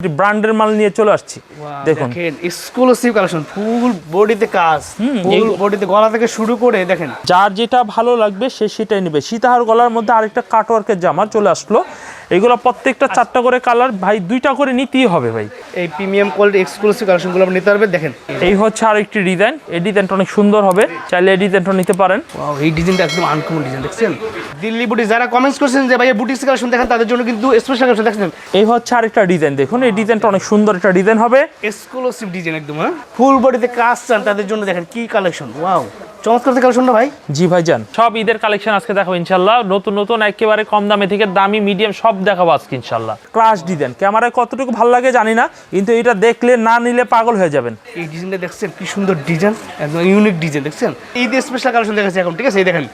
ব্র্যান্ডের মাল নিয়ে চলে আসছি। দেখুন। এক্সক্লুসিভ কালেকশন ফুল বডিতে কাজ ফুল বডিতে গলা থেকে শুরু করে দেখেন। যার যেটা ভালো লাগবে সে সেটাই নেবে। সীতাহার গলার মধ্যে আরেকটা কাটওয়ার্কের জামা চলে আসলো। এগুলো প্রত্যেকটা চারটা করে কালার ভাই দুইটা করে নিতেই হবে ভাই। এই প্রিমিয়াম কোয়ালিটি এক্সক্লুসিভ কালেকশনগুলো আপনি নিতে পারবেন দেখেন। এই হচ্ছে আরেকটি ডিজাইন এই ডিজাইনটা অনেক সুন্দর হবে চাইলে এই ডিজাইনটা নিতে পারেন। ওয়াও এই ডিজাইনটা একদম আনকমন ডিজাইন দেখছেন? দিল্লি বুটি যারা কমেন্টস করছেন যে ভাই বুটিক্স কালেকশন দেখেন তাদের জন্য কিন্তু স্পেশাল কালেকশন দেখছেন? এই হচ্ছে আরেকটা ডিজাইন দেখুন এই ডিজাইনটা অনেক সুন্দর একটা ডিজাইন হবে। এক্সক্লুসিভ ডিজাইন একদম হ্যাঁ? ফুল বডিতে কাজ চান তাদের জন্য দেখেন কি কালেকশন ওয়াও চমৎকার কালেকশনটা ভাই? জি ভাইজান। সব ঈদের কালেকশন আজকে দেখাবো ইনশাল্লাহ নতুন নতুন একেবারে কম দামে থেকে দামি মিডিয়াম সব দেখাবো আজকে ইনশাল্লাহ ক্লাস ডিজাইন ক্যামেরায় কতটুকু ভালো লাগে জানি না কিন্তু এটা দেখলে না নিলে পাগল হয়ে যাবেন। এই ডিজাইনটা দেখছেন কি সুন্দর ডিজাইন একদম ইউনিক ডিজাইন দেখছেন? ঈদের স্পেশাল কালেকশন দেখাচ্ছি এখন ঠিক আছে? এই দেখেন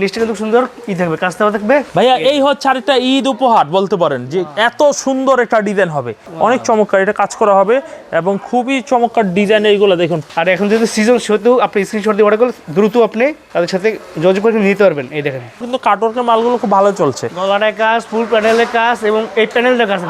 নিচটা কিন্তু সুন্দর ই থাকবে। কাজ থাকবে ভাইয়া এই হচ্ছে আরেকটা ঈদ উপহার বলতে পারেন যে এত সুন্দর একটা ডিজাইন হবে। অনেক চমৎকার এটা কাজ করা হবে এবং খুবই চমৎকার ডিজাইন এইগুলো দেখুন। আর এখন যেহেতু সিজন সেহেতু আপনি স্ক্রিনশট দিয়ে অর্ডার করলে দ্রুত আপনি তাদের সাথে যোগাযোগ করে নিতে পারবেন। এই দেখেন। কিন্তু কাটওয়ার্কের মালগুলো খুব ভালো চলছে। গলাটায় কাজ ফুল প্যানেলের কাজ এবং এই প্যানেলটার কাজ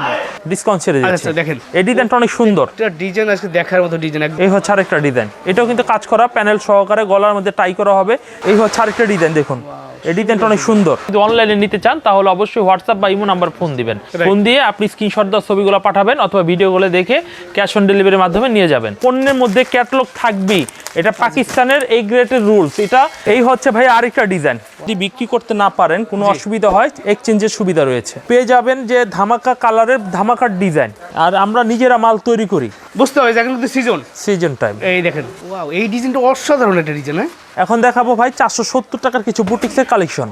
ডিসকাউন্ট ছেড়ে আচ্ছা দেখেন। এই ডিজাইনটা অনেক সুন্দর। এটা ডিজাইন আজকে দেখার মতো ডিজাইন এই হচ্ছে আরেকটা ডিজাইন। এটাও কিন্তু কাজ করা প্যানেল সহকারে গলার মধ্যে টাই করা হবে। এই হচ্ছে আরেকটা ডিজাইন দেখুন। এই ডিজাইনটা অনেক সুন্দর। যদি অনলাইনে নিতে চান তাহলে অবশ্যই হোয়াটসঅ্যাপ বা ইমো নাম্বার ফোন দিবেন। ফোন দিয়ে আপনি স্ক্রিনশট দেওয়া ছবিগুলো পাঠাবেন অথবা ভিডিওগুলো দেখে ক্যাশ অন ডেলিভারির মাধ্যমে নিয়ে যাবেন। পণ্যের মধ্যে ক্যাটালগ থাকবেই। এটা পাকিস্তানের এই গ্রেটের রুলস এটা এই হচ্ছে ভাই আরেকটা ডিজাইন যদি বিক্রি করতে না পারেন কোনো অসুবিধা হয় এক্সচেঞ্জের সুবিধা রয়েছে। পেয়ে যাবেন যে ধামাকা কালারের ধামাকার ডিজাইন আর আমরা নিজেরা মাল তৈরি করি। বুঝতে হবে এখন কিন্তু সিজন সিজন টাইম এই দেখেন। ওয়াও এই ডিজাইনটা অসাধারণ একটা ডিজাইন হ্যাঁ? এখন দেখাবো ভাই চারশো সত্তর টাকার কিছু বুটিক্সের কালেকশন।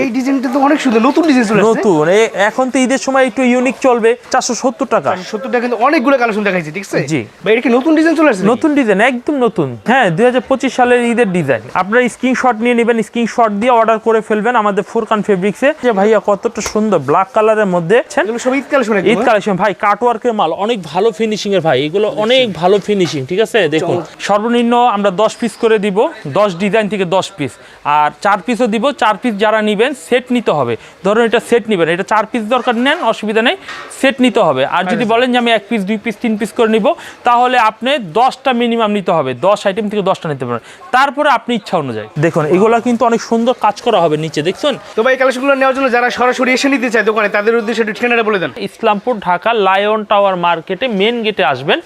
এই ডিজাইনটা তো অনেক সুন্দর নতুন ডিজাইন চলে নতুন এখন তো ঈদের সময় একটু ইউনিক চলবে চারশো সত্তর টাকা। সত্তরটা কিন্তু অনেকগুলো কালেকশন দেখাইছে ঠিক আছে? জি। ভাই এটা কি নতুন ডিজাইন চলে আসছে নতুন ডিজাইন একদম নতুন। হ্যাঁ দুই হাজার পঁচিশ সালের ঈদের ডিজাইন। আপনারা স্ক্রিনশট নিয়ে নেবেন স্ক্রিনশট দিয়ে অর্ডার করে ফেলবেন আমাদের ফুরকান ফেব্রিক্সে যে ভাইয়া কতটা সুন্দর ব্ল্যাক কালারের মধ্যে সব ঈদ কালেকশন ঈদ কালেকশন। ভাই কাটওয়ার্কের মাল অনেক ভালো ফিনিশিং এর ভাই। এগুলো অনেক ভালো ফিনিশিং ঠিক আছে? দেখুন সর্বনিম্ন আমরা দশ পিস করে দিব দশ ডিজাইন থেকে দশ পিস আর চার পিসও দিব চার পিস যারা নেবেন সেট নিতে হবে। ধরুন এটা সেট নেবেন এটা চার পিস দরকার নেন অসুবিধা নেই সেট নিতে হবে। আর যদি বলেন যে আমি এক পিস দুই পিস তিন পিস করে নিব তাহলে আপনি দশটা মিনিমাম নিতে হবে। দশ আইটেম থেকে দশটা নিতে পারেন তারপরে আপনি ইচ্ছা অনুযায়ী। দেখুন এগুলো কিন্তু অনেক সুন্দর কাজ করা হবে নিচে দেখছেন? তো ভাই কালেকশনগুলো নেওয়ার জন্য যারা সরাসরি এসে নিতে চায় দোকানে তাদের উদ্দেশ্যে ঠিকানাটা বলে দেন। ইসলামপুর ঢাকা লায়ন টাওয়ার মার্কেটে মেন গেটে আসবেন।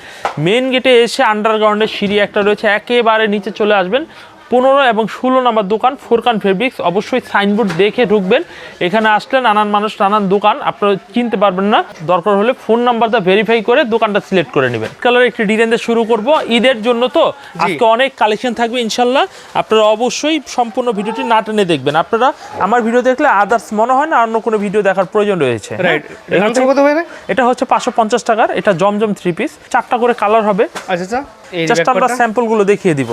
মেন গেটে এসে আন্ডারগ্রাউন্ডের সিঁড়ি একটা রয়েছে একেবারে নিচে চলে আসবেন। পনেরো এবং ষোলো নম্বর দোকান ফোরকান ফেব্রিক্স। অবশ্যই সাইনবোর্ড দেখে ঢুকবেন। এখানে আসলে নানান মানুষ নানান দোকান আপনারা চিনতে পারবেন না। দরকার হলে ফোন নাম্বারটা ভেরিফাই করে দোকানটা সিলেক্ট করে নেবেন। কালার একটি ডিজাইন দিয়ে শুরু করব। ঈদের জন্য তো আজকে অনেক কালেকশন থাকবে ইনশাল্লাহ আপনারা অবশ্যই সম্পূর্ণ ভিডিওটি না টেনে দেখবেন। আপনারা আমার ভিডিও দেখলে আদার্স মনে হয় না অন্য কোনো ভিডিও দেখার প্রয়োজন রয়েছে। ভাই এটা? হচ্ছে পাঁচশো পঞ্চাশ টাকার। এটা জমজম থ্রি পিস চারটা করে কালার হবে। আচ্ছা আচ্ছা। জাস্ট আমরা ব্যাপারটা। স্যাম্পলগুলো দেখিয়ে দিব।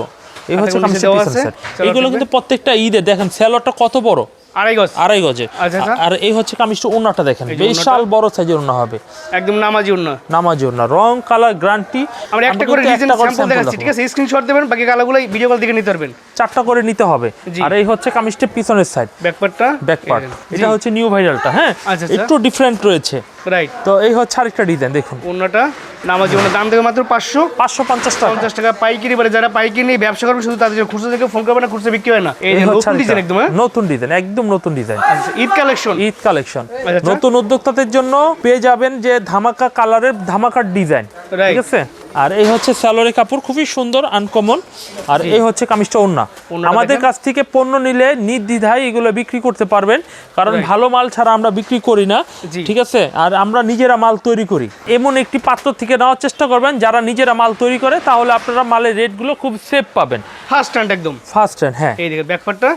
এই হচ্ছে কামিজের পিছনের। এগুলো কিন্তু প্রত্যেকটা ঈদে দেখেন স্যালোয়ারটা কত বড় আড়াই গজ। আড়াই গজে। আচ্ছা, আচ্ছা। আর এই হচ্ছে কামিজটা ওনাটা দেখেন। বিশাল বড় সাইজের ওনা হবে। একদম নামাজি অন্য নামাজি ওনা রং কালার গ্যারান্টি আমরা একটা করে ডিজাইন স্যাম্পল দেখাচ্ছি ঠিক আছে? স্ক্রিনশট দেবেন বাকি কালারগুলো ভিডিও কল থেকে নিতে পারবেন। চারটা করে নিতে হবে। আর এই হচ্ছে কামিজটা পিছনের সাইড ব্যাক পার্ট এটা হচ্ছে নিউ ভাইরালটা হ্যাঁ? আচ্ছা। একটু ডিফারেন্ট রয়েছে। রাইট তো এই হচ্ছে আরেকটা ডিজাইন দেখুন। অন্যটা নামাজি অন্য দাম দেবে মাত্র পাঁচশো। পাঁচশো পঞ্চাশ টাকা। পঞ্চাশ টাকা পাইকারি বারে যারা পাইকারি নিয়ে ব্যবসা করবে শুধু তাদের খুচরা থেকে ফোন করবে না খুচরা বিক্রি হয় না। এই নতুন ডিজাইন একদম হ্যাঁ? নতুন ডিজাইন একদম নতুন ডিজাইন আচ্ছা, ঈদ কালেকশন ঈদ কালেকশন আচ্ছা। নতুন উদ্যোক্তাদের জন্য পেয়ে যাবেন যে ধামাকা কালারের ধামাকার ডিজাইন ঠিক আছে? আর এই হচ্ছে স্যালোরে কাপড় খুবই সুন্দর আনকমন আর এই হচ্ছে কামিজটা ওন্না আমাদের কাছ থেকে পণ্য নিলে নির্দ্বিধায় এগুলো বিক্রি করতে পারবেন কারণ ভালো মাল ছাড়া আমরা বিক্রি করি না ঠিক আছে? আর আমরা নিজেরা মাল তৈরি করি। এমন একটি পাত্র থেকে নেওয়ার চেষ্টা করবেন যারা নিজেরা মাল তৈরি করে তাহলে আপনারা মালের রেটগুলো খুব সেফ পাবেন। ফার্স্ট হ্যান্ড একদম। ফার্স্ট হ্যান্ড হ্যাঁ। এই দেখেন ব্যাকপার্টটা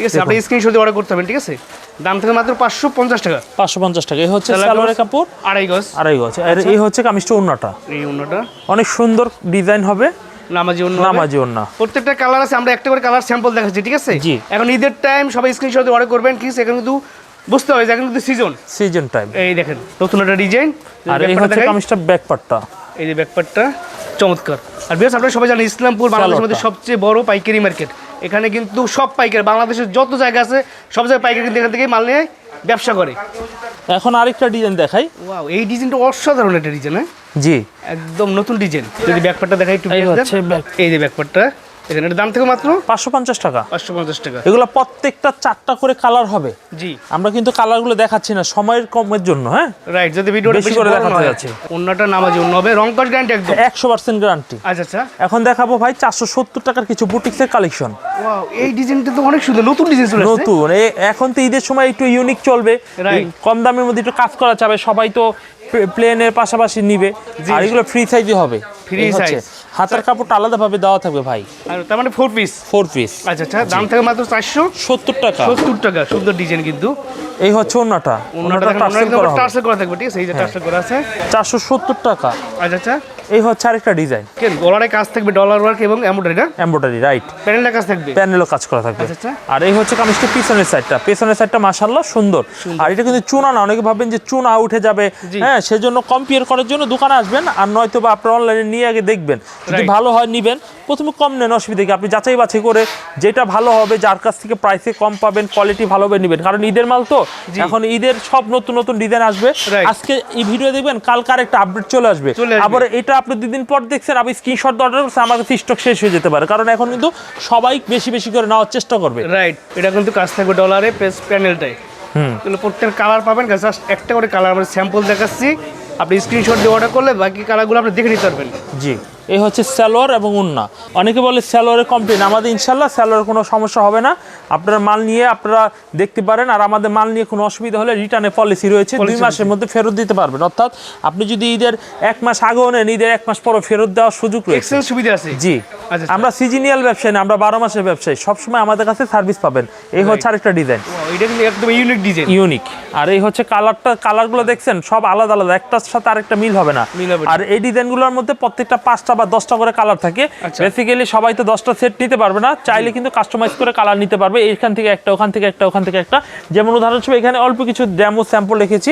ঠিক আছে আপনি স্ক্রিনশট দিয়ে অর্ডার করতে হবে ঠিক আছে? দাম থেকে মাত্র পাঁচশো পঞ্চাশ টাকা। পাঁচশো পঞ্চাশ টাকা। এই হচ্ছে সালোয়ারের কাপড়। আড়াই গজ। আড়াই গজ। আর এই হচ্ছে কামিজটা ওন্নাটা। এই অন্যটা অনেক সুন্দর ডিজাইন হবে। নামাজি অন্য নামাজি ওন্না। প্রত্যেকটা কালার আছে আমরা একটা করে কালার স্যাম্পল দেখাচ্ছি ঠিক আছে? জি। এখন ঈদের টাইম সবাই স্ক্রিনশট দিয়ে অর্ডার করবেন ঠিক আছে? এখন কিন্তু বুঝতে হবে এখন কিন্তু সিজন সিজন টাইম এই দেখেন নতুন একটা ডিজাইন আর এই হচ্ছে কামিজটা ব্যাক পার্টটা এই যে ব্যাকপার্টটা চমৎকার। আর বিকজ আপনারা সবাই জানেন ইসলামপুর বাংলাদেশের মধ্যে সবচেয়ে বড় পাইকারি মার্কেট এখানে কিন্তু সব পাইকারি বাংলাদেশের যত জায়গা আছে সব জায়গায় পাইকারি কিন্তু এখান থেকে মাল নিয়ে ব্যবসা করে। এখন আরেকটা ডিজাইন দেখাই। ওয়াও এই ডিজাইনটা অসাধারণ একটা ডিজাইন হ্যাঁ? জি। একদম নতুন ডিজাইন। যদি ব্যাকপারটা দেখাই একটু এই যে ব্যাকপারটা এখানে এটার দাম থেকে মাত্র? পাঁচশো পঞ্চাশ টাকা। পাঁচশো পঞ্চাশ টাকা। এগুলো প্রত্যেকটা চারটা করে কালার হবে। জি। আমরা কিন্তু কালারগুলো দেখাচ্ছি না সময়ের কমের জন্য হ্যাঁ? রাইট যদি ভিডিওটা বেশি করে দেখাতে যাচ্ছে। অন্যটা নামাজি অন্য হবে রং কস গ্যারান্টি একদম। একশো পার্সেন্ট গ্যারান্টি আচ্ছা আচ্ছা। এখন দেখাবো ভাই চারশো সত্তর টাকার কিছু বুটিক্সের কালেকশন ওয়াও এই ডিজাইনটা তো অনেক সুন্দর নতুন ডিজাইন চলে নতুন এখন তো ঈদের সময় একটু ইউনিক চলবে। Right. কম দামের মধ্যে একটু কাজ করা যাবে সবাই তো প্লেনের পাশাপাশি নিবে। আর এগুলো ফ্রি সাইজই হবে। Free size. হাতের কাপড়টা আলাদাভাবে দেওয়া থাকবে ভাই। আর তার মানে ফোর পিস ফোর পিস আচ্ছা আচ্ছা দাম থাকে মাত্র চারশো? সত্তর টাকা। সত্তর টাকা সুন্দর ডিজাইন কিন্তু। এই হচ্ছে অন্যটা করা টার্সেল করা থাকবে ঠিক আছে? এই যে টার্সেল করা আছে। চারশো সত্তর টাকা। আচ্ছা আচ্ছা। এই হচ্ছে আরেকটা ডিজাইন কেন? গলারে কাজ থাকবে ডলার ওয়ার্ক এবং এমব্রয়ডারি না? এমব্রয়ডারি রাইট প্যানেলটা কাজ থাকবে? প্যানেলও কাজ করা থাকবে। আচ্ছা, আচ্ছা। আর এই হচ্ছে কামিজটা পিছনের সাইডটা পিছনের সাইডটা মাশাল্লাহ সুন্দর। আর এটা কিন্তু চুনা না অনেকে ভাবেন যে চুনা উঠে যাবে। হ্যাঁ সেজন্য কম্পেয়ার করার জন্য দোকানে আসবেন আর নয়তো বা আপনার অনলাইনে নিয়ে আগে দেখবেন। যদি ভালো হয় নিবেন। প্রথমে কম নেন অসুবিধা কি? আপনি যাচাই বাছাই করে যেটা ভালো হবে যার কাছ থেকে প্রাইসে কম পাবেন কোয়ালিটি ভালো হবে নেবেন। কারণ ঈদের মাল তো। এখন ঈদের সব নতুন নতুন ডিজাইন আসবে। আজকে এই ভিডিও দেখবেন কালকার একটা আপডেট চলে আসবে। আবার এটা আপনি দুদিন পর দেখছেন আপনি স্ক্রিনশট অর্ডার করছেন আমার কাছে স্টক শেষ হয়ে যেতে পারে। কারণ এখন কিন্তু সবাই বেশি বেশি করে নেওয়ার চেষ্টা করবে। রাইট এটা কিন্তু কাজ থাকবে ডলারে পেস প্যানেলটাই হুম। প্রত্যেক কালার পাবেন জাস্ট একটা করে কালার আমরা স্যাম্পল দেখাচ্ছি। আপনি স্ক্রিনশট দিয়ে অর্ডার করলে বাকি কালারগুলো আপনি দেখে নিতে পারবেন। জি। এই হচ্ছে স্যালোয়ার এবং উন্না। অনেকে বলে স্যালোয়ারে কমপ্লেন আমাদের ইনশাল্লাহ স্যালোয়ার কোনো সমস্যা হবে না। আপনারা মাল নিয়ে আপনারা দেখতে পারেন আর আমাদের মাল নিয়ে কোনো অসুবিধা হলে রিটার্নের পলিসি রয়েছে। দুই মাসের মধ্যে ফেরত দিতে পারবেন। অর্থাৎ আপনি যদি ঈদের এক মাস আগেও নেন ঈদের এক মাস পরও ফেরত দেওয়ার সুযোগ রয়েছে। সুবিধা আছে? জি। আচ্ছা। আমরা সিজনিয়াল ব্যবসায়ী না আমরা বারো মাসের ব্যবসায়ী। সবসময় আমাদের কাছে সার্ভিস পাবেন। এই হচ্ছে আরেকটা ডিজাইন Wow, এটা কিন্তু একদম ইউনিক ডিজাইন ইউনিক আর এই হচ্ছে কালারটা কালারগুলো দেখছেন সব আলাদা আলাদা। একটার সাথে আরেকটা মিল হবে না। আর এই ডিজাইনগুলোর মধ্যে প্রত্যেকটা পাঁচটা বা দশটা করে কালার থাকে। আচ্ছা। বেসিক্যালি সবাই তো দশটা সেট নিতে পারবে না চাইলে কিন্তু কাস্টমাইজ করে কালার নিতে পারবে। এইখান থেকে একটা ওখান থেকে একটা ওখান থেকে একটা। যেমন উদাহরণস্বরূপ এখানে অল্প কিছু ডেমো স্যাম্পল রেখেছি।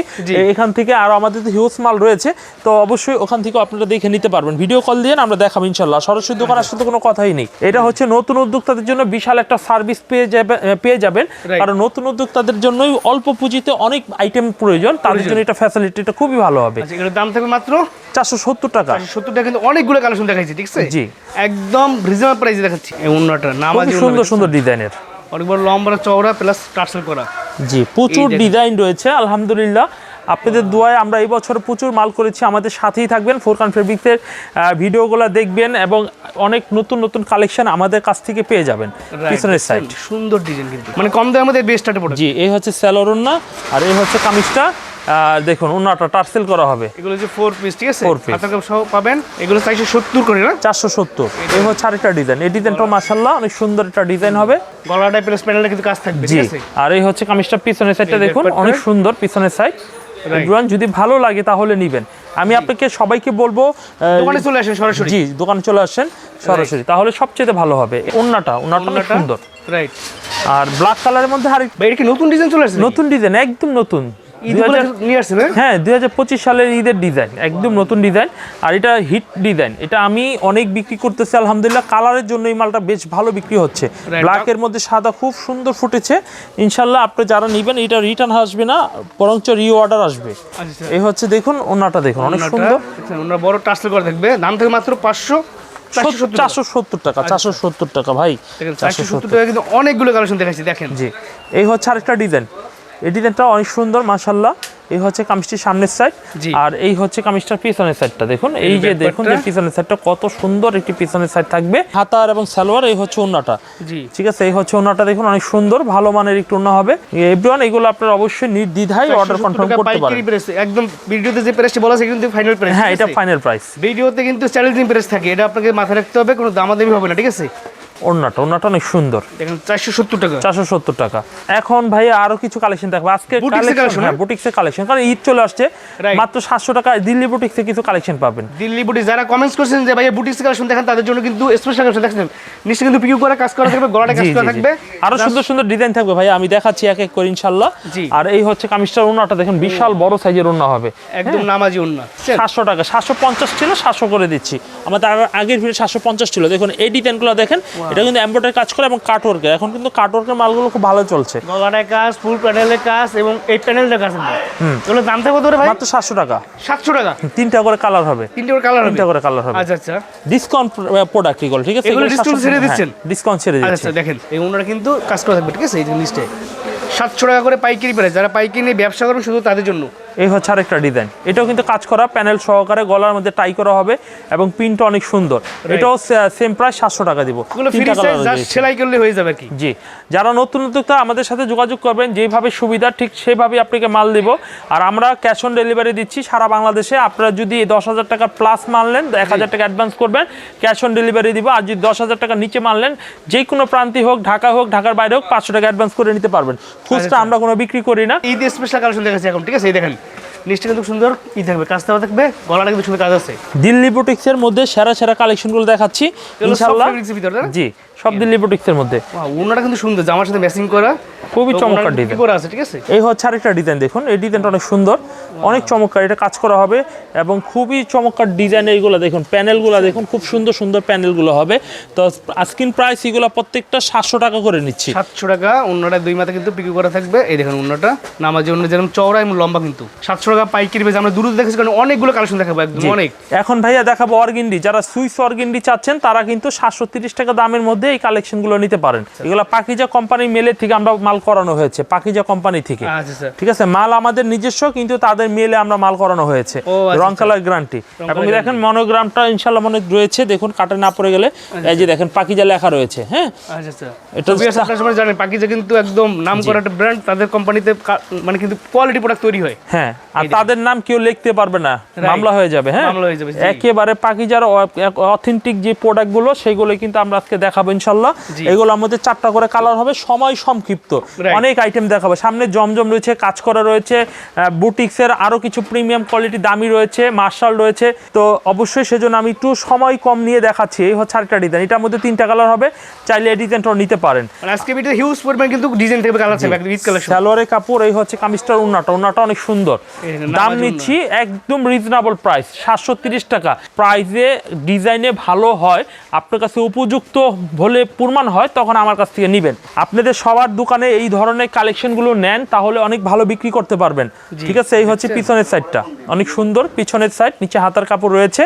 এখান থেকে আর আমাদের তো হিউজ মাল রয়েছে। তো অবশ্যই ওখান থেকে আপনারা দেখে নিতে পারবেন। ভিডিও কল দিয়ে আমরা দেখাবো ইনশাল্লাহ। সরাসরি দোকান আসলে তো কোনো কথাই নেই। এটা হচ্ছে নতুন উদ্যোক্তাদের জন্য বিশাল একটা সার্ভিস পেয়ে যাবে পেয়ে যাবেন. কারণ নতুন উদ্যোক্তাদের জন্যই অল্প পুঁজিতে অনেক আইটেম প্রয়োজন। তাদের জন্য এটা ফ্যাসিলিটিটা খুবই ভালো হবে। আচ্ছা দাম থাকবে মাত্র? চারশো সত্তর টাকা। সত্তর টাকা কিন্তু অনেকগুলো কালেকশন দেখাইছি ঠিক আছে? জি। একদম রিজনেবল প্রাইসে দেখাচ্ছি। এই অন্যটা সুন্দর সুন্দর ডিজাইনের অনেক বড় লম্বা চওড়া প্লাস টার্সেল করা। জি প্রচুর ডিজাইন রয়েছে আলহামদুলিল্লাহ। আপনাদের দোয়ায় আমরা এই বছর প্রচুর মাল করেছি আমাদের সাথেই থাকবেন ফোরকান ফেব্রিক্সের ভিডিওগুলো দেখবেন এবং অনেক নতুন নতুন কালেকশন আমাদের কাছ থেকে পেয়ে যাবেন পিছনের সাইড সুন্দর ডিজাইন কিন্তু। মানে কম দামের মধ্যে বেস্ট জি এই হচ্ছে স্যালোর উন্না আর এই হচ্ছে কামিজটা। দেখুন উন্নাটা টার্সেল করা হবে। এগুলো যে ফোর পিস ঠিক আছে? Four piece। আপনার সহ পাবেন। এগুলো চাইছে সত্তর করে না? চারশো সত্তর। এই হচ্ছে আরেকটা ডিজাইন এই ডিজাইনটাও মাসাল্লাহ অনেক সুন্দর একটা ডিজাইন হবে। গলাটা প্লাস প্যানেলটা কিন্তু কাজ থাকবে জি। ঠিক আছে? আর এই হচ্ছে কামিজটা পিছনের সাইডটা দেখুন অনেক সুন্দর পিছনের সাইড এগুলান যদি ভালো লাগে তাহলে নিবেন। আমি আপনাকে সবাইকে বলব দোকানে চলে আসেন সরাসরি। জি দোকানে চলে আসেন সরাসরি। তাহলে সবচেয়ে ভালো হবে। ওন্নাটা ওন্নাটা অনেক সুন্দর। রাইট আর ব্ল্যাক কালারের মধ্যে ভাই এটা কি নতুন ডিজাইন চলে আসছে নতুন ডিজাইন একদম নতুন। ঈদ 2000 উপলক্ষে নিয়ে আসছে না হ্যাঁ দুই হাজার পঁচিশ সালের ঈদের ডিজাইন একদম নতুন ডিজাইন আর এটা হিট ডিজাইন এটা আমি অনেক বিক্রি করতেছি আলহামদুলিল্লাহ। কালারের জন্য এই মালটা বেশ ভালো বিক্রি হচ্ছে। ব্ল্যাকের মধ্যে সাদা খুব সুন্দর ফুটেছে। ইনশাল্লাহ আপনি যারা নেবেন এটা রিটার্ন আসবে না বরঞ্চ রি অর্ডার আসবে। আচ্ছা। এই হচ্ছে দেখুন ওনাটা দেখুন অনেক সুন্দর। ওনারা বড় টার্সেল করা থাকবে দাম থেকে মাত্র পাঁচশো চারশো সত্তর চারশো সত্তর টাকা চারশো সত্তর টাকা ভাই। চারশো সত্তর টাকা কিন্তু অনেকগুলো কালেকশন দেখাচ্ছি দেখেন। জি। এই হচ্ছে আরেকটা ডিজাইন এই ডিজাইনটা অনেক সুন্দর মাশাল্লাহ এই হচ্ছে কামিজটির সামনের সাইড আর এই হচ্ছে কামিজটার পিছনের সাইডটা দেখুন। এই যে দেখুন যে পিছনের সাইডটা কত সুন্দর একটি পিছনের সাইড থাকবে। হাতার এবং সালোয়ার এই হচ্ছে ওন্নাটা ঠিক আছে এই হচ্ছে ওন্নাটা দেখুন অনেক সুন্দর ভালো মানের একটু ওন্না হবে। এভরিওয়ান এগুলো আপনারা অবশ্যই নির্দ্বিধায় অর্ডার কনফার্ম করতে পারেন। একদম ভিডিওতে যে প্রাইসটা বলা আছে কিন্তু ফাইনাল প্রাইস হ্যাঁ এটা ফাইনাল প্রাইস ভিডিওতে কিন্তু চ্যালেঞ্জিং প্রাইস থাকে এটা আপনাকে মাথায় রাখতে হবে কোনো দামাদামি হবে না ঠিক আছে? ওন্নাটা ওন্নাটা অনেক সুন্দর। চারশো সত্তর টাকা। চারশো সত্তর টাকা। এখন ভাই আরও কিছু কালেকশন দেখব। আজকে এর collection, হ্যাঁ বুটিক্সের কালেকশন কারণ ঈদ চলে আসছে মাত্র সাতশো টাকা। দিল্লি বুটিক্সে কিছু কালেকশন পাবেন। দিল্লি যারা কমেন্টস করছেন যে বুটিক্স কালেকশন দেখেন তাদের জন্য কিন্তু স্পেশাল কালেকশন দেখছেন নিশ্চয়ই কিন্তু করা কাজ করা থাকবে গলাটা কাজ করা। থাকবে। আরও সুন্দর সুন্দর ডিজাইন থাকবে ভাই আমি দেখাচ্ছি এক এক করে ইনশাল্লাহ আর এই হচ্ছে কামিজটার ওনাটা দেখেন বিশাল বড় সাইজের ওনা হবে। একদম নামাজি অন্য সাতশো টাকা। সাতশো পঞ্চাশ ছিল সাতশো করে দিচ্ছি। আমাদের আগের ভিডিও সাতশো পঞ্চাশ ছিল। দেখুন এই ডিজাইনগুলো দেখেন এটা কিন্তু এম্ব্রয়ডারি কাজ করে এবং কাটওয়ার্কের এখন কিন্তু কাটওয়ার্কের মালগুলো খুব ভালো চলছে। গলাটায় কাজ ফুল প্যানেলের কাজ এবং এই প্যানেলটার কাজ হবে এগুলো দাম থাকবে তোরে ভাই? মাত্র সাতশো টাকা। সাতশো টাকা? তিনটা করে কালার হবে। তিনটে করে কালার হবে? তিনটা করে কালার হবে। আচ্ছা আচ্ছা। ডিসকাউন্ট প্রোডাক্ট এগুলো ঠিক আছে? এগুলো discount ছেড়ে দিচ্ছেন? ডিসকাউন্ট ছেড়ে আচ্ছা দিচ্ছি। আচ্ছা দেখেন এই ওনারা কিন্তু কাজ করে থাকবে ঠিক আছে? এই জিনিসটা সাতশো টাকা করে পাইকারি প্রাইস। যারা পাইকারি নিয়ে ব্যবসা করবেন শুধু তাদের জন্য। এই হচ্ছে আরেকটা ডিজাইন এটাও কিন্তু কাজ করা প্যানেল সহকারে গলার মধ্যে টাই করা হবে এবং প্রিন্টটা অনেক সুন্দর। এটাও সেম প্রাইস সাতশো টাকা দিব। সেলাই করলে হয়ে যাবে কি। জি। যারা নতুন উদ্যোক্তা আমাদের সাথে যোগাযোগ করবেন যেভাবে সুবিধা ঠিক সেভাবে আপনাকে মাল দিব। আর আমরা ক্যাশ অন ডেলিভারি দিচ্ছি সারা বাংলাদেশে। আপনারা যদি দশ হাজার টাকা প্লাস মানলেন এক হাজার টাকা অ্যাডভান্স করবেন। ক্যাশ অন ডেলিভারি দিব। আর যদি দশ হাজার টাকা নিচে মানলেন যে কোনো প্রান্তি হোক ঢাকা হোক ঢাকার বাইরে হোক পাঁচশো টাকা অ্যাডভান্স করে নিতে পারবেন। খুচরা আমরা কোনো বিক্রি করি না। ঈদ স্পেশাল কালেকশন দেখাচ্ছি এখন ঠিক আছে? এই দেখেন। নিচটা কিন্তু সুন্দর ই থাকবে কাজ দেওয়া থাকবে গলাটা কিন্তু সুন্দর কাজ আছে। দিল্লি বুটিক্সের মধ্যে সেরা সেরা কালেকশনগুলো দেখাচ্ছি না? জি। সব দিল্লি বুটিক্সের মধ্যে। ওনাটা কিন্তু সুন্দর জামার সাথে ম্যাচিং করা। খুবই চমৎকার ডিজাইন করা আছে ঠিক আছে? এই হচ্ছে আরেকটা ডিজাইন দেখুন এই ডিজাইনটা অনেক সুন্দর অনেক চমৎকার এটা কাজ করা হবে এবং খুবই চমৎকার ডিজাইন এইগুলো দেখুন প্যানেলগুলো দেখুন খুব সুন্দর সুন্দর প্যানেলগুলো হবে। তো আস্কিন প্রাইস এগুলো প্রত্যেকটা সাতশো টাকা করে নিচ্ছি। সাতশো টাকা অন্যটা দুই মাথা কিন্তু পিকু করা থাকবে। এই দেখুন অন্যটা নামাজি অন্য যেরকম চওড়া এবং লম্বা কিন্তু। সাতশো টাকা পাইকারি বেশ আমরা দূর দেখেছি কারণ অনেকগুলো কালেকশন দেখাবো একদম অনেক। এখন ভাইয়া দেখাবো অর্গিন্ডি যারা সুইস অর্গিন্ডি চাচ্ছেন তারা কিন্তু সাতশো তিরিশ টাকা দামের মধ্যে এই কালেকশনগুলো নিতে পারেন। এগুলো পাকিজা কোম্পানি মেলের থেকে আমরা মাল করানো হয়েছে পাকিজা কোম্পানি থেকে। আচ্ছা ঠিক আছে? মাল আমাদের নিজস্ব কিন্তু তাদের মেলে আমরা মাল করানো হয়েছে। আচ্ছা, রং কালার গ্যারান্টি এবং দেখেন মনোগ্রামটা ইনশাল্লাহ মনে রয়েছে। দেখুন কাটে না পড়ে গেলে এই যে দেখেন পাকিজা লেখা রয়েছে হ্যাঁ? আচ্ছা এটা এটা আপনার সময় জানেন পাকিজা কিন্তু একদম নাম করা একটা ব্র্যান্ড তাদের কোম্পানিতে মানে কিন্তু কোয়ালিটি প্রোডাক্ট তৈরি হয়। হ্যাঁ আর তাদের নাম কেউ লিখতে পারবে না মামলা হয়ে যাবে হ্যাঁ? মামলা হয়ে যাবে, জি। একেবারে পাকিজার অথেন্টিক যে প্রোডাক্টগুলো সেগুলো কিন্তু আমরা আজকে দেখাবো ইনশাল্লাহ। জি। এগুলোর মধ্যে চারটা করে কালার হবে সময় সংক্ষিপ্ত। অনেক আইটেম দেখাবো। সামনে জমজম রয়েছে কাজ করা রয়েছে বুটিক্সের আরও কিছু প্রিমিয়াম কোয়ালিটি দামি রয়েছে মার্শাল রয়েছে। তো অবশ্যই সেজন্য আমি একটু সময় কম নিয়ে দেখাচ্ছি। এই হচ্ছে আরেকটা ডিজাইন এটার মধ্যে তিনটা কালার হবে। চাইলে এই ডিজাইনটাও নিতে পারেন। মানে আজকে ভিডিও হিউজ পরিমাণ কিন্তু ডিজাইন থাকবে কালার একদম ঈদ কালেকশন সালোয়ারের কাপড় এই হচ্ছে কামিজটার উন্নাটা। উন্নাটা অনেক সুন্দর। দাম নিচ্ছি একদম রিজনেবল প্রাইস সাতশো তিরিশ টাকা। প্রাইসে ডিজাইনে ভালো হয়। আপনার কাছে উপযুক্ত হলে প্রমাণ হয় তখন আমার কাছ থেকে নেবেন। আপনাদের সবার দোকানে এই ধরনের কালেকশনগুলো নেন তাহলে অনেক ভালো বিক্রি করতে পারবেন। ঠিক আছে? এই হচ্ছে পিছনের সাইডটা অনেক সুন্দর পিছনের সাইড নিচে হাতার কাপড় রয়েছে।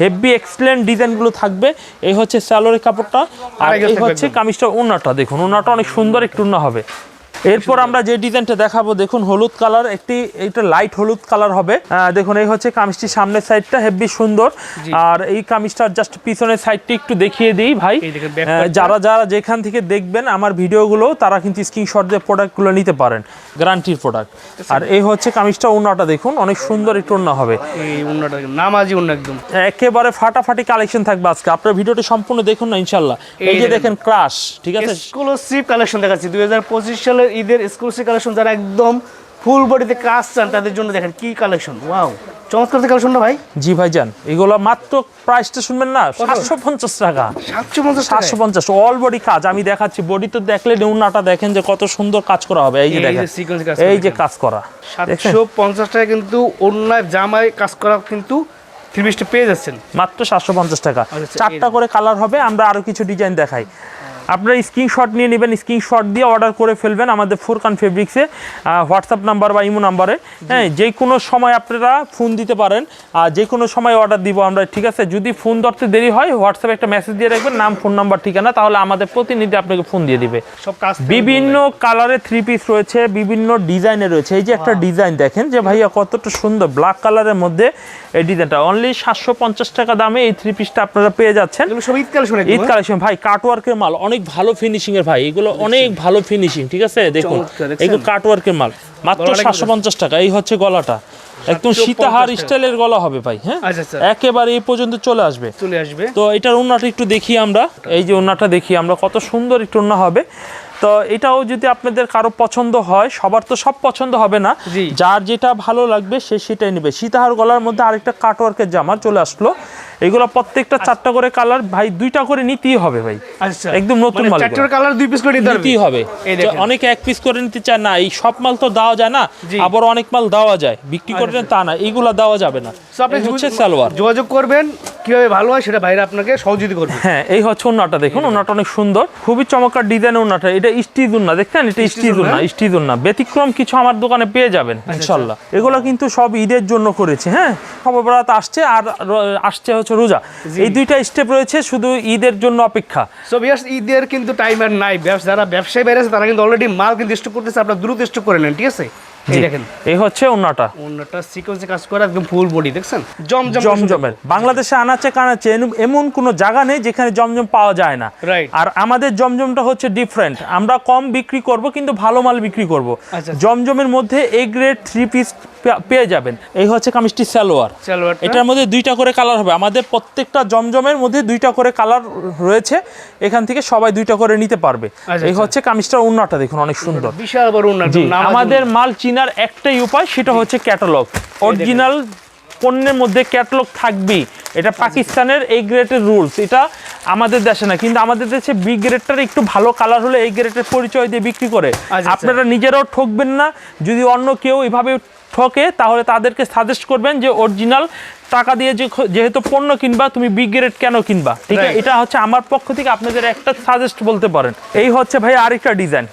হেভি এক্সেলেন্ট ডিজাইনগুলো থাকবে। এই হচ্ছে স্যালোরের কাপড়টা। আর এই হচ্ছে কামিজটা উন্নাটা দেখুন উন্নাটা অনেক সুন্দর একটু উন্না হবে। এরপর আমরা যে ডিজাইনটা দেখাবো দেখুন হলুদ কালার একটি এটা লাইট হলুদ কালার হবে। দেখুন এই হচ্ছে কামিজটি সামনের সাইডটা হেভি সুন্দর। আর এই কামিজটার জাস্ট পিছনের সাইডটি একটু দেখিয়ে দিই ভাই। যারা যারা যেখান থেকে দেখবেন আমার ভিডিওগুলো তারা কিন্তু স্ক্রিনশট দিয়ে প্রোডাক্টগুলো নিতে পারেন গ্যারান্টির প্রোডাক্ট আর এই হচ্ছে কামিজটা ওনাটা দেখুন অনেক সুন্দর একটু ওনা হবে। নামাজি একদম। একেবারে ফাটাফাটি কালেকশন থাকবে আজকে। আপনার ভিডিওটি সম্পূর্ণ দেখুন না ইনশাল্লাহ এই যে দেখেন। ক্রাশ ঠিক আছে? এক্সক্লুসিভ কালেকশন দেখাচ্ছি দুই হাজার পঁচিশ সালের ঈদের এক্সক্লুসিভ কালেকশন যারা একদম ফুল বডিতে কাজ চান তাদের জন্য দেখেন কি কালেকশন ওয়াও চমৎকার কালেকশনটা ভাই? জি ভাইজান এগুলো মাত্র প্রাইসটা শুনবেন না সাতশো পঞ্চাশ টাকা। সাতশো পঞ্চাশ সাতশো পঞ্চাশ অল বডি কাজ আমি দেখাচ্ছি বডি তো দেখলে নেউনাটা দেখেন যে কত সুন্দর কাজ করা হবে এই যে এই যে দেখেন। কাজ এই করা যে কাজ করা। সাতশো পঞ্চাশ টাকা কিন্তু অন্য জামায় কাজ করা কিন্তু থ্রি পেয়ে যাচ্ছেন। মাত্র সাতশো পঞ্চাশ টাকা। আচ্ছা, চারটা করে কালার হবে আমরা আরও কিছু ডিজাইন দেখাই। আপনারা স্ক্রিনশট নিয়ে নেবেন স্ক্রিনশট দিয়ে অর্ডার করে ফেলবেন আমাদের ফোরকান ফেব্রিক্সে হোয়াটসঅ্যাপ নাম্বার বা ইমো নাম্বারে হ্যাঁ যে কোনো সময় আপনারা ফোন দিতে পারেন আর যে কোনো সময় অর্ডার দিব আমরা ঠিক আছে? যদি ফোন ধরতে দেরি হয় হোয়াটসঅ্যাপে একটা মেসেজ দিয়ে রাখবেন নাম ফোন নাম্বার ঠিকানা তাহলে আমাদের প্রতিনিধি আপনাকে ফোন দিয়ে দিবে। সব কাজ বিভিন্ন কালারের থ্রি পিস রয়েছে বিভিন্ন ডিজাইনে রয়েছে। এই যে একটা ডিজাইন দেখেন যে ভাইয়া কতটা সুন্দর ব্ল্যাক কালারের মধ্যে এই ডিজাইনটা অনলি সাতশো পঞ্চাশ টাকা দামে এই থ্রি পিসটা আপনারা পেয়ে যাচ্ছেন। এগুলো সব ঈদ কালেকশন ঈদ কালেকশন ভাই কাটওয়ার্কের মাল অনেক ভালো ফিনিশিং এর ভাই। এগুলো অনেক ভালো ফিনিশিং ঠিক আছে? দেখুন? এগুলো কাটওয়ার্কের মাল। মাত্র সাতশো পঞ্চাশ টাকা এই হচ্ছে গলাটা। একদম সীতাহার। স্টাইলের গলা হবে ভাই হ্যাঁ? আচ্ছা, আচ্ছা। একেবারে এই পর্যন্ত চলে আসবে। চলে আসবে। তো এটার ওন্নাটা একটু দেখি আমরা। এই যে ওন্নাটা দেখি আমরা কত সুন্দর একটু ওন্না হবে। তো এটাও যদি আপনাদের কারও পছন্দ হয় সবার তো সব পছন্দ হবে না। যার যেটা ভালো লাগবে সে সেটাই নেবে। সীতাহার গলার মধ্যে আরেকটা কাটওয়ার্কের জামা চলে আসলো। এগুলো প্রত্যেকটা চারটা করে কালার ভাই দুইটা করে নিতেই হবে ভাই। আচ্ছা। একদম নতুন মানে মাল চারটার কালার দুই পিস করে নিতে নিতেই হবে। অনেকে এক পিস করে নিতে চায় না এই সব মাল তো দেওয়া যায় না আবার অনেক মাল দেওয়া যায়। বিক্রি করবেন তা না এইগুলা দেওয়া যাবে না। আপনি হচ্ছে সালোয়ার। যোগাযোগ করবেন কীভাবে ভালো হয় সেটা ভাইরা আপনাকে সহযোগিতা করবে। হ্যাঁ এই হচ্ছে ওনাটা দেখুন ওনাটা অনেক সুন্দর। খুবই চমৎকার ডিজাইনের ওনাটা এটা স্টিজ উন্না দেখছেন? এটা স্টিজ উন্না স্টিজ উন্না ব্যতিক্রম কিছু আমার দোকানে পেয়ে যাবেন ইনশাল্লাহ। এগুলো কিন্তু সব ঈদের জন্য করেছে হ্যাঁ? খবরাত আসছে আর আসছে হচ্ছে রোজা? এই দুইটা স্টেপ রয়েছে শুধু ঈদের জন্য অপেক্ষা। সো বিয়ার্স ঈদের কিন্তু টাইম আর নাই। ব্যবসা যারা ব্যবসায়ী বাইরে আছে তারা কিন্তু অলরেডি মাল কিন্তু স্টক করতেছে আপনারা দ্রুত স্টক করে নেন ঠিক আছে? এই দেখেন। এই হচ্ছে ওনাটা অন্যটা সিকোয়েন্সে কাজ করে একদম ফুল বডি দেখছেন? জমজম জমজমের বাংলাদেশে আনাচে কানাচে এমন কোনো জায়গা নেই যেখানে জমজম পাওয়া যায় না। আর আমাদের জমজমটা হচ্ছে ডিফারেন্ট আমরা কম বিক্রি করব কিন্তু ভালো মাল বিক্রি করব। জমজমের মধ্যে এ গ্রেড থ্রি পিস পেয়ে যাবেন। এই হচ্ছে কামিজটি সালোয়ার। এটার মধ্যে দুইটা করে কালার হবে। আমাদের প্রত্যেকটা জমজমের মধ্যে দুইটা করে কালার রয়েছে। এখান থেকে সবাই দুইটা করে নিতে পারবে। আচ্ছা, এই আচ্ছা। হচ্ছে কামিজটার উন্নাটা দেখুন অনেক সুন্দর। বিশাল বড় ওনার আমাদের মাল চিনার একটাই উপায় সেটা হচ্ছে ক্যাটালগ অরিজিনাল পণ্যের মধ্যে ক্যাটালগ থাকবেই। এটা পাকিস্তানের এই গ্রেডের রুলস এটা আমাদের দেশে না কিন্তু আমাদের দেশে বি গ্রেডটার একটু ভালো কালার হলে এই গ্রেডের পরিচয় দিয়ে বিক্রি করে। আচ্ছা। আপনারা নিজেরাও ঠকবেন না। যদি অন্য কেউ এভাবে ঠকে তাহলে তাদেরকে সাজেস্ট করবেন যে অরিজিনাল টাকা দিয়ে যেহেতু পণ্য কিনবা তুমি বি গ্রেড কেন কিনবা? ঠিক আছে? এটা হচ্ছে আমার পক্ষ থেকে আপনাদের একটা সাজেস্ট বলতে পারেন। এই হচ্ছে ভাই আরেকটা ডিজাইন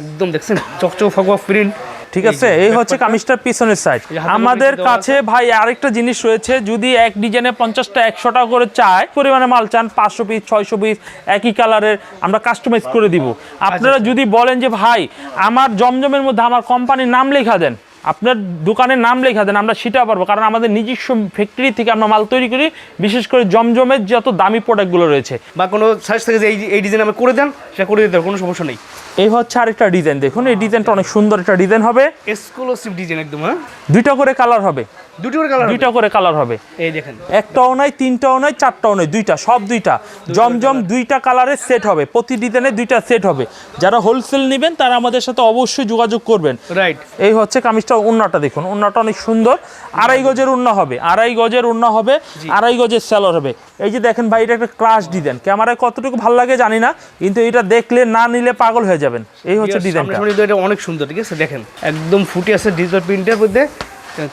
একদম দেখছেন চকচক ফকফক প্রিন্ট ঠিক আছে? এই হচ্ছে কামিজটার পিছনের সাইড আমাদের কাছে ভাই আরেকটা জিনিস রয়েছে যদি এক ডিজাইনে পঞ্চাশটা একশো টাকা করে চায় পরিমাণে মাল চান পাঁচশো পিস ছয়শো পিস একই কালারের আমরা কাস্টমাইজ করে দিব। আপনারা যদি বলেন যে ভাই আমার জমজমের মধ্যে আমার কোম্পানির নাম লেখা দেন। আপনার দোকানের নাম লেখা দেন আমরা সেটা পারব। কারণ আমাদের নিজস্ব ফ্যাক্টরি থেকে আমরা মাল তৈরি করি বিশেষ করে জমজমের যত দামি প্রোডাক্টগুলো রয়েছে। বা কোনো সাইজ থেকে যে এই ডিজাইন আমি করে দেন সেটা করে দিতে কোনো সমস্যা নেই। এই হচ্ছে আরেকটা ডিজাইন দেখুন এই ডিজাইনটা অনেক সুন্দর একটা ডিজাইন হবে। এক্সক্লুসিভ ডিজাইন একদম হ্যাঁ? দুইটা করে কালার হবে। দুটো করে কালার দুইটা করে কালার হবে। এই দেখেন। একটাও নয় তিনটাও নয় চারটাও নয় দুইটা সব দুইটা। জমজম দুইটা কালারের সেট হবে প্রতি ডিজাইনে দুইটা সেট হবে। যারা হোলসেল নেবেন তারা আমাদের সাথে অবশ্যই যোগাযোগ করবেন। রাইট এই হচ্ছে কামিজটা উন্নাটা দেখুন উন্নাটা অনেক সুন্দর। আড়াই গজের উন্না হবে আড়াই গজের উন্না হবে আড়াই গজের স্যালোর হবে। এই যে দেখেন ভাই এটা একটা ক্লাস ডিজাইন ক্যামেরায় কতটুকু ভালো লাগে জানি না কিন্তু এটা দেখলে না নিলে পাগল হয়ে যাবেন। এই হচ্ছে ডিজাইনটা এটা অনেক সুন্দর ঠিক আছে? দেখেন একদম ফুটে আছে ডিজিটাল প্রিন্টের মধ্যে।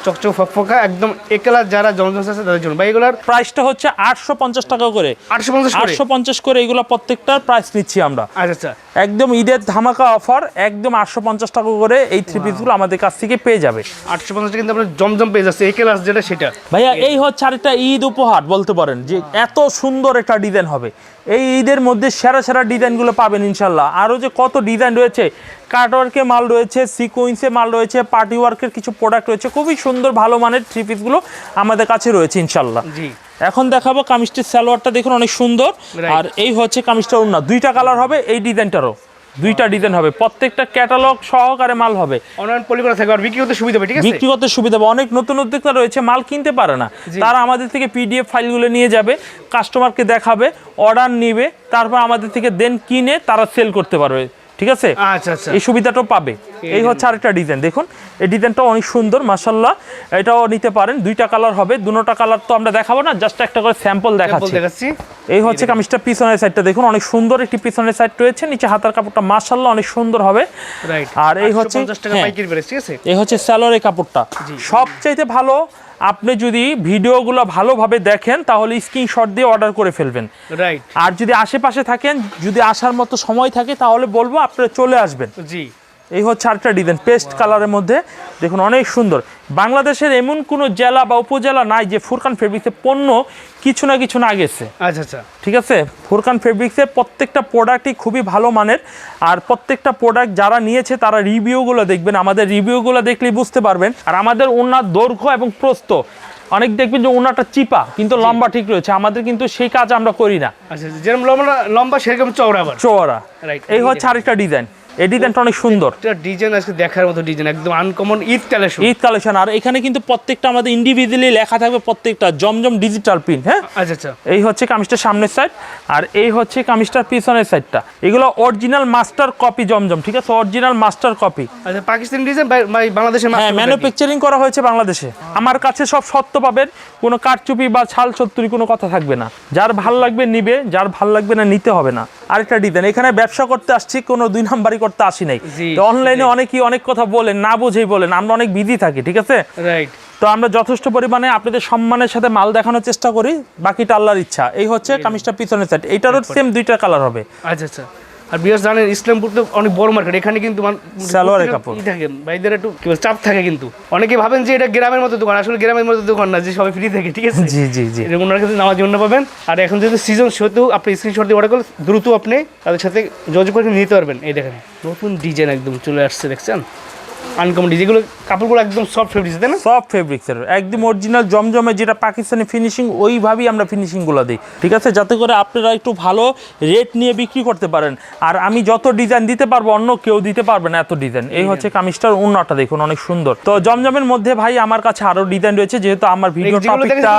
চকচক ফকফকা একদম একেলা যারা জমজম আছে তাদের জন্য। বা এগুলার প্রাইসটা হচ্ছে আটশো পঞ্চাশ টাকা করে। আটশো পঞ্চাশ করে? আটশো পঞ্চাশ করে এগুলো প্রত্যেকটার প্রাইস নিচ্ছি আমরা। আচ্ছা আচ্ছা। একদম ঈদের ধামাকা অফার একদম আটশো পঞ্চাশ টাকা করে এই থ্রি পিসগুলো আমাদের কাছ থেকে পেয়ে যাবে। আটশো পঞ্চাশ কিন্তু আপনার জমজম পেয়ে যাচ্ছে একেলাস যেটা সেটা। ভাইয়া এই হচ্ছে আরেকটা ঈদ উপহার বলতে পারেন যে এত সুন্দর একটা ডিজাইন হবে। এই ঈদের মধ্যে সেরা সেরা ডিজাইনগুলো পাবেন ইনশাল্লাহ আরও যে কত ডিজাইন রয়েছে কাটওয়ার্কে মাল রয়েছে সিকোয়েন্সে মাল রয়েছে পার্টি ওয়ার্কের কিছু প্রোডাক্ট রয়েছে খুবই সুন্দর ভালো মানের থ্রি পিসগুলো আমাদের কাছে রয়েছে ইনশাল্লাহ জি। এখন দেখাবো কামিজটির সালোয়ারটা দেখুন অনেক সুন্দর। আর এই হচ্ছে কামিজটা ওড়না দুইটা কালার হবে এই ডিজাইনটারও। দুইটা ডিজাইন হবে। প্রত্যেকটা ক্যাটালগ সহকারে মাল হবে। অনলাইন পলি করা থাকবে আর বিক্রি করতে সুবিধা হবে ঠিক আছে? বিক্রি করতে সুবিধা হবে। অনেক নতুন উদ্যোক্তা রয়েছে মাল কিনতে পারে না। তারা আমাদের থেকে পিডিএফ ফাইলগুলো নিয়ে যাবে কাস্টমারকে দেখাবে অর্ডার নিবে তারপর আমাদের থেকে দেন কিনে তারা সেল করতে পারবে। ঠিক আছে? আচ্ছা আচ্ছা। এই সুবিধাটাও পাবে। এই হচ্ছে আরেকটা ডিজাইন। দেখুন এই ডিজাইনটা অনেক সুন্দর মাসাল্লাহ এটাও নিতে পারেন। দুইটা কালার হবে দুটোটা কালার তো আমরা দেখাবো না জাস্ট একটা করে স্যাম্পল দেখাচ্ছি। এই হচ্ছে কামিজটা পিছনের সাইডটা দেখুন অনেক সুন্দর একটি পিছনের সাইড রয়েছে নিচে হাতার কাপড়টা মাসাল্লাহ অনেক সুন্দর হবে। রাইট আর এই হচ্ছে হ্যাঁ। পাইকারি ঠিক আছে? এই হচ্ছে স্যালোয়ারের কাপড়টা। সবচাইতে ভালো আপনি যদি ভিডিওগুলো ভালোভাবে দেখেন তাহলে স্ক্রিনশট দিয়ে অর্ডার করে ফেলবেন। রাইট আর যদি আশেপাশে থাকেন যদি আসার মতো সময় থাকে তাহলে বলব আপনারা চলে আসবেন। জি। এই হচ্ছে আরেকটা ডিজাইন পেস্ট কালারের মধ্যে। দেখুন অনেক সুন্দর। বাংলাদেশের এমন কোনো জেলা বা উপজেলা নাই যে ফুরকান ফেব্রিক্সের পণ্য কিছু না কিছু না গেছে। আচ্ছা আচ্ছা। ঠিক আছে? ফুরকান ফেব্রিক্সের প্রত্যেকটা প্রোডাক্টই খুবই ভালো মানের। আর প্রত্যেকটা প্রোডাক্ট যারা নিয়েছে তারা রিভিউগুলো দেখবেন। আমাদের রিভিউগুলো দেখলেই বুঝতে পারবেন। আর আমাদের ওনার দৈর্ঘ্য এবং প্রস্থ। অনেক দেখবেন যে ওনাটা চিপা কিন্তু লম্বা ঠিক রয়েছে। আমাদের কিন্তু সেই কাজ আমরা করি না। আচ্ছা যেরকম লম্বা লম্বা সেরকম চওড়া চওড়া. এই হচ্ছে আরেকটা ডিজাইন এই ডিজাইনটা অনেক সুন্দর। একটা ডিজাইন আজকে দেখার মতো ডিজাইন একদম uncommon Eid collection. Eid collection. আর এখানে কিন্তু প্রত্যেকটা আমাদের ইন্ডিভিজুয়ালি লেখা থাকবে প্রত্যেকটা জমজম ডিজিটাল প্রিন্ট হ্যাঁ? আচ্ছা আচ্ছা। এই হচ্ছে কামিজটার সামনের সাইড আর এই হচ্ছে কামিজটার পিছনের সাইডটা এগুলো অরিজিনাল মাস্টার কপি জমজম ঠিক আছে? অরিজিনাল মাস্টার কপি আচ্ছা পাকিস্তানি ডিজাইন বাংলাদেশের হ্যাঁ ম্যানুফ্যাকচারিং করা হয়েছে বাংলাদেশে। আমার কাছে সব সত্য পাবেন কোনো কারচুপি বা ছাল ছত্তুরি কোনো কথা থাকবে না। যার ভালো লাগবে নিবে যার ভালো লাগবে না নিতে হবে না। আরেকটা ডিজাইন এখানে ব্যবসা করতে আসছি কোনো দুই নাম্বারই করতে আসি নাই। অনলাইনে অনেকেই অনেক কথা বলেন না বুঝেই বলেন আমরা অনেক বিধি থাকি ঠিক আছে? রাইট তো আমরা যথেষ্ট পরিমাণে আপনাদের সম্মানের সাথে মাল দেখানোর চেষ্টা করি বাকিটা আল্লাহর ইচ্ছা। এই হচ্ছে কামিজটা পিছনের সাইড এইটারও সেম দুইটা কালার হবে। আচ্ছা আচ্ছা। আর বিয়াস জানেন ইসলামপুর তো অনেক বড় মার্কেট এখানে কিন্তু সালোয়ারের কাপড়। ভাইদের একটু চাপ থাকে কিন্তু। অনেকে ভাবেন যে এটা গ্রামের মতো দোকান আসলে গ্রামের মতো দোকান না যে সবাই ফ্রি থাকে ঠিক আছে? জি জি জি। ওনার কাছে নামার জন্য পাবেন। আর এখন যেহেতু সিজন সেহেতু আপনি স্ক্রিনশট দিয়ে অর্ডার করলে দ্রুত আপনি তাদের সাথে যোগাযোগ করে নিতে পারবেন। এই দেখেন নতুন ডিজাইন একদম চলে আসছে দেখছেন? আনকমন যেগুলো কাপড়গুলো একদম সফট ফেব্রিক তাই না? সব ফেব্রিক্সের একদম অরিজিনাল জমজমে যেটা পাকিস্তানি ফিনিশিং ওইভাবেই আমরা ফিনিশিংগুলো দিই ঠিক আছে? যাতে করে আপনারা একটু ভালো রেট নিয়ে বিক্রি করতে পারেন। আর আমি যত ডিজাইন দিতে পারব অন্য কেউ দিতে পারবে না এত ডিজাইন এই হচ্ছে কামিজটার উন্নটা দেখুন অনেক সুন্দর। তো জমজমের মধ্যে ভাই আমার কাছে আরও ডিজাইন রয়েছে যেহেতু আমার ভিডিও টপিকটা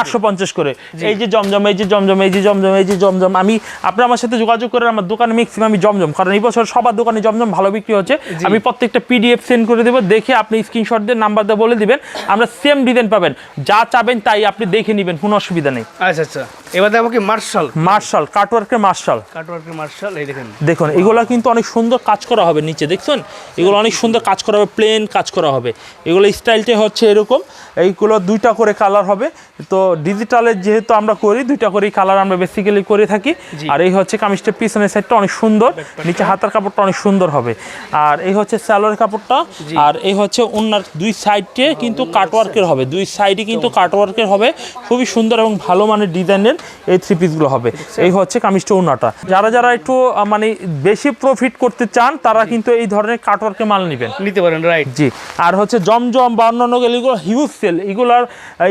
আটশো পঞ্চাশ করে। এই যে জমজম এই যে জমজম এই যে জমজম এই যে জমজম আমি আপনি আমার সাথে যোগাযোগ করে আমার দোকানে ম্যাক্সিমাম আমি জমজম কারণ এই বছর সবার দোকানে জমজম ভালো বিক্রি হচ্ছে। আমি প্রত্যেকটা পিডিএফ সেন্ড করে দেবো দেখে আপনি স্ক্রিনশট দিয়ে নাম্বার দিয়ে বলে দিবেন আমরা সেম ডিজাইন পাবেন। যা চাবেন তাই আপনি দেখে নেবেন কোনো অসুবিধা নেই। আচ্ছা আচ্ছা। এবার দেখো কি মার্শাল মার্শাল কাটওয়ার্কের মার্শাল কাটওয়ার্কের মার্শাল এই দেখেন। দেখুন এগুলো কিন্তু অনেক সুন্দর কাজ করা হবে নিচে দেখছেন? এগুলো অনেক সুন্দর কাজ করা হবে প্লেন কাজ করা হবে। এগুলো স্টাইলটা হচ্ছে এরকম এইগুলো দুইটা করে কালার হবে। তো ডিজিটালের যেহেতু আমরা করি দুইটা করেই কালার আমরা বেসিক্যালি করে থাকি। আর এই হচ্ছে কামিজটার পিছনের সাইডটা অনেক সুন্দর নিচে হাতার কাপড়টা অনেক সুন্দর হবে। আর এই হচ্ছে স্যালোয়ার কাপড়টা। আর এই হচ্ছে ওনার দুই সাইডে কিন্তু কাটওয়ার্কের হবে। দুই সাইডে কিন্তু কাটওয়ার্কের হবে। খুবই সুন্দর এবং ভালো মানের ডিজাইনের এই থ্রি পিসগুলো হবে। এই হচ্ছে কামিজটা ওনাটা যারা যারা একটু মানে বেশি প্রফিট করতে চান তারা কিন্তু এই ধরনের কাটওয়ার্কের মাল নেবেন। নিতে পারেন রাইট জি। আর হচ্ছে জমজম বা অন্যান্য এগুলো হিউজ সেল এগুলার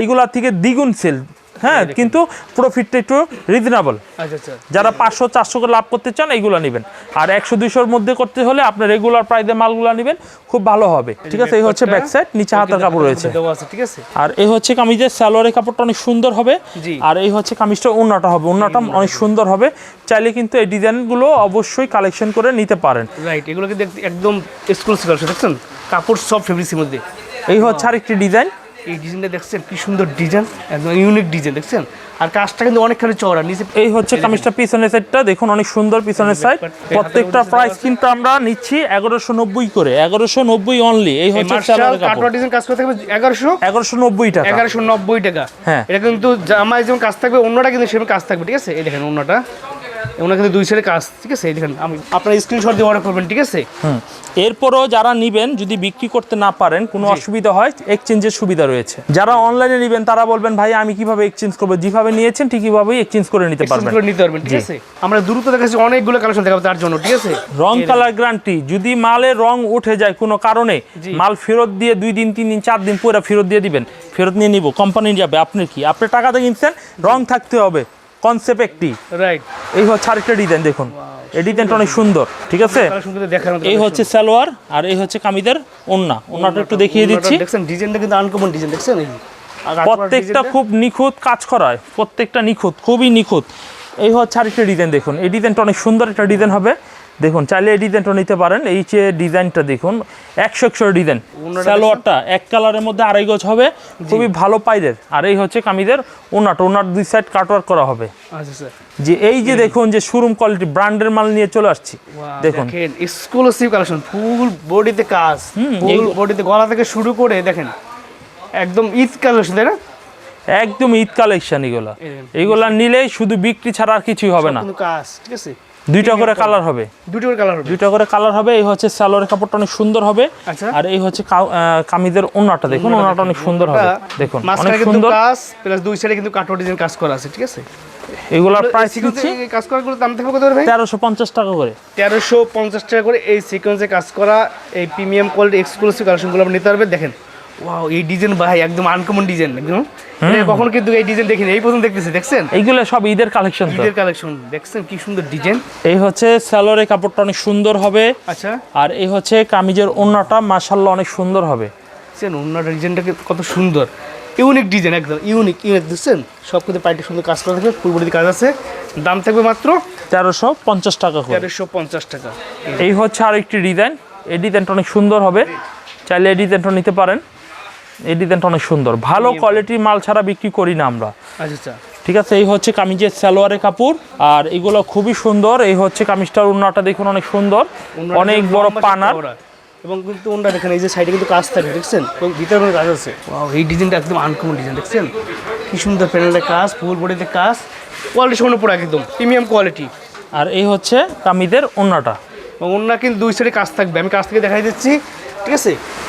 এগুলার থেকে দ্বিগুণ সেল হ্যাঁ কিন্তু প্রফিটটা একটু রিজনেবল আচ্ছা আচ্ছা। যারা পাঁচশো চারশো করে লাভ করতে চান এইগুলো নেবেন। আর একশো দুইশোর মধ্যে করতে হলে আপনার রেগুলার প্রাইসে মালগুলো নেবেন খুব ভালো হবে। ঠিক আছে এই হচ্ছে ব্যাক সাইড নিচে হাতার কাপড় রয়েছে। ঠিক আছে? আর এই হচ্ছে কামিজের সালোয়ারের কাপড়টা অনেক সুন্দর হবে। আর এই হচ্ছে কামিজটা উন্নাটা হবে উন্নাটা অনেক সুন্দর হবে। চাইলে কিন্তু এই ডিজাইনগুলো অবশ্যই কালেকশন করে নিতে পারেন। রাইট এগুলোকে দেখতে একদম এক্সক্লুসিভ দেখছেন? কাপড় সব ফেব্রিক্সের মধ্যে। এই হচ্ছে আরেকটি ডিজাইন। এই ডিজাইনটা দেখছেন কি সুন্দর ডিজাইন একদম ইউনিক ডিজাইন দেখছেন? আর কাজটা কিন্তু অনেকখানি চওড়া নিচে এই হচ্ছে কামিজটা পিছনের সাইডটা দেখুন অনেক সুন্দর পিছনের সাইড প্রত্যেকটা প্রাইস কিন্তু আমরা নিচ্ছি এগারোশো নব্বই করে এগারোশো নব্বই অনলি এই হচ্ছে কাপড়। ডিজাইন কাজ করতে থাকবে এগারোশো? এগারোশো নব্বই টাকা। এগারোশো নব্বই টাকা। হ্যাঁ। এটা কিন্তু জামায় যেমন কাজ থাকবে অন্যটা কিন্তু সেরকম কাজ থাকবে ঠিক আছে? এই দেখেন অন্যটা। ওনার কিন্তু দুই সাইডে কাজ ঠিক আছে? দেখেন আমি আপনার স্ক্রিনশট দিয়ে অর্ডার করবেন ঠিক আছে? হুম। এরপরও যারা নিবেন যদি বিক্রি করতে না পারেন কোনো অসুবিধা হয় এক্সচেঞ্জের সুবিধা রয়েছে। যারা অনলাইনে নিবেন তারা বলবেন ভাই আমি কীভাবে এক্সচেঞ্জ করব? যেভাবে নিয়েছেন ঠিকইভাবেই এক্সচেঞ্জ করে নিতে পারবেন। করে নিতে পারবেন ঠিক আছে? আমরা দ্রুত দেখাচ্ছি অনেকগুলো কালেকশন দেখাবো তার জন্য ঠিক আছে? রং কালার গ্যারান্টি যদি মালের রং উঠে যায় কোনো কারণে মাল ফেরত দিয়ে দুই দিন তিন দিন চার দিন পরে ফেরত দিয়ে দিবেন। ফেরত নিয়ে নিব কোম্পানি যাবে আপনি কি? আপনি টাকাতে কিনছেন রং থাকতে হবে। কনসেপ্ট একটি। রাইট এই হচ্ছে আরেকটা ডিজাইন দেখুন। এই ডিজাইনটা অনেক সুন্দর। ঠিক আছে? এই হচ্ছে সালোয়ার আর এই হচ্ছে কামিদের ওন্না। ওন্নাটা একটু দেখিয়ে দিচ্ছি। দেখছেন ডিজাইনটা কিন্তু আনকমন ডিজাইন দেখছেন? এই প্রত্যেকটা খুব নিখুঁত কাজ করা হয় প্রত্যেকটা নিখুঁত খুবই নিখুঁত। এই হচ্ছে আরেকটা ডিজাইন দেখুন। এই ডিজাইনটা অনেক সুন্দর একটা ডিজাইন হবে। দেখুন চাইলে এই ডিজাইনটা নিতে পারেন। এই যে ডিজাইনটা দেখুন একশো একশো ডিজাইন। সালোয়ারটা এক কালারের মধ্যে আড়াই গজ হবে। খুবই ভালো পাইদের। আর এই হচ্ছে কামিদের ওনাটা ওনার দুই সাইড কাটওয়ার্ক করা হবে। আচ্ছা যে এই যে দেখুন যে শোরুম কোয়ালিটি ব্র্যান্ডের মাল নিয়ে চলে আসছি। দেখুন। এক্সক্লুসিভ কালেকশন ফুল বডিতে কাজ ফুল বডিতে গলা থেকে শুরু করে দেখেন একদম ঈদ কালেকশন তাই না? একদম ঈদ কালেকশন এগুলা। এগুলা নিলে শুধু বিক্রি ছাড়া আর কিছুই হবে না। কাজ ঠিক আছে? দুইটা করে কালার হবে। দুটো করে কালার হবে। দুইটা করে কালার হবে এই হচ্ছে সালোয়ারের কাপড়টা অনেক সুন্দর হবে। আচ্ছা। আর এই হচ্ছে কামিজের ওনাটা দেখুন ওনাটা অনেক সুন্দর হবে। দেখুন অনেক সুন্দর। কাজ প্লাস দুই সাইডে কিন্তু কাটওয়ার ডিজাইন কাজ করা আছে ঠিক আছে? এগুলার প্রাইস দিচ্ছি। এই কাজ করাগুলো দাম থাকবে কত করে ভাই? তেরোশো পঞ্চাশ টাকা করে। তেরোশো পঞ্চাশ টাকা করে এই সিকোয়েন্সে কাজ করা এই প্রিমিয়াম কোয়ালিটি এক্সক্লুসিভ কালেকশনগুলো আপনি নিতে পারবেন। দেখেন ওয়াও এই ডিজাইন ভাই একদম আনকমন ডিজাইন একদম। কখনো কিন্তু এই ডিজাইন দেখিনি এই প্রথম দেখতেছি দেখছেন? এইগুলো সব ঈদের কালেকশন ঈদের কালেকশন দেখছেন কি সুন্দর ডিজাইন? এই হচ্ছে সালোয়ারের কাপড়টা অনেক সুন্দর হবে। আচ্ছা। আর এই হচ্ছে কামিজের ওনাটা মাশাল্লাহ অনেক সুন্দর হবে। দেখছেন অন্য ডিজাইনটাকে কত সুন্দর। ইউনিক ডিজাইন একদম ইউনিক ইউনিক দেখছেন? সব কিছু পাইটে সুন্দর কাজ করা থাকবে পূর্বদিকে কাজ আছে। দাম থাকবে মাত্র তেরোশো পঞ্চাশ টাকা তেরোশো পঞ্চাশ টাকা। এই হচ্ছে আরেকটি ডিজাইন। এই ডিজাইনটা অনেক সুন্দর হবে। চাইলে এই ডিজাইনটা নিতে পারেন। এই ডিজাইনটা অনেক সুন্দর। ভালো কোয়ালিটির মাল ছাড়া বিক্রি করি না আমরা। আচ্ছা আচ্ছা। ঠিক আছে এই হচ্ছে কামিজের সালোয়ারের কাপড় আর এগুলো খুবই সুন্দর। এই হচ্ছে কামিজটার উন্নাটা দেখুন অনেক সুন্দর। অনেক বড় পানার। এবং কিন্তু ওনারা দেখেন এই যে সাইডে কিন্তু কাজ থাকে দেখছেন? এবং ভিতরে কোনো কাজ আছে। এই ডিজাইনটা একদম আনকমন ডিজাইন দেখছেন? কি সুন্দর প্যানেলের কাজ ফুল বডিতে কাজ। কোয়ালিটি সম্পূর্ণ পুরো একদম প্রিমিয়াম কোয়ালিটি আর এই হচ্ছে কামিজের উন্নাটা। এবং ওনার কিন্তু দুই সাইডে কাজ থাকবে আমি কাজ থেকে দেখাই দিচ্ছি ঠিক আছে?